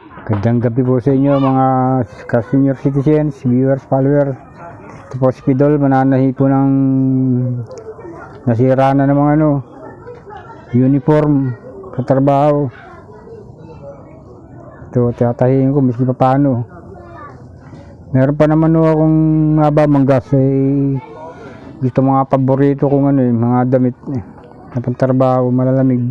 Gandang gabi po sa inyo mga ka-senior citizens, viewers, followers. Ito po si Pidol, mananahi po ng nasira na ng mga ano, uniform sa trabaho. Ito, tiyatahiin ko, miski pa paano. Meron pa naman ho akong haba manggas eh, gusto mga paborito kong ano eh, mga damit eh, na pagtrabaho, malalamig.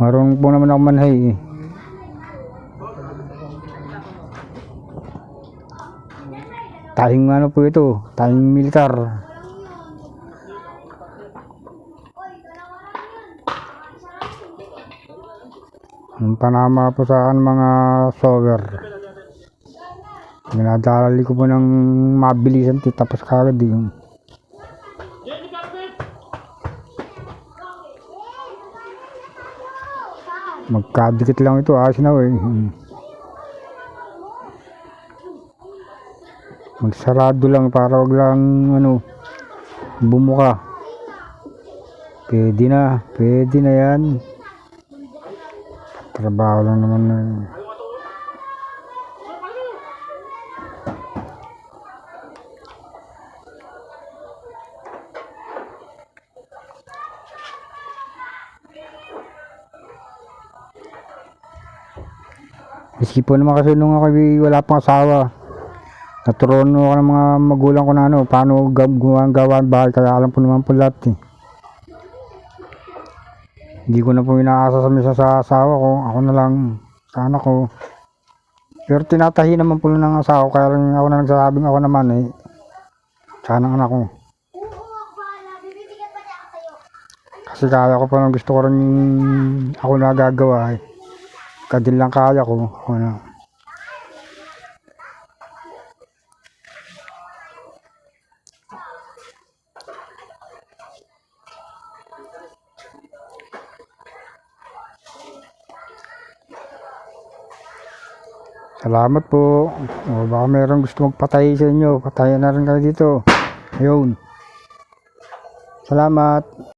Marunong po naman ako manhay eh. Tayong ano po ito, tayong militar. Ang panama po sa mga sower. Minadalali ko po ng mabilisan tapos kagad yung magkadikit lang ito na eh. Hmm. Magsarado lang para wag lang ano bumuka. Pwede na, pwede na yan. Trabaho lang naman na Miski po naman kasi nung ako eh, wala pang asawa. Naturuan ako ng mga magulang ko na ano, paano gaw- gawa gawa ang bahay, kaya alam po naman po lahat eh. Hindi ko na po inaasa sa misa sa asawa ko, ako na lang, sa anak ko. Pero tinatahi naman po ng asawa ko, kaya lang ako na nagsasabing ako naman eh. Sa anak ko. Kasi kaya ko pa nang gusto ko rin ako na gagawa eh. Kadil lang kaya ko. Na. Salamat po. O, baka mayroong gusto magpatay sa inyo. Patayan na rin kayo dito. Ayun. Salamat.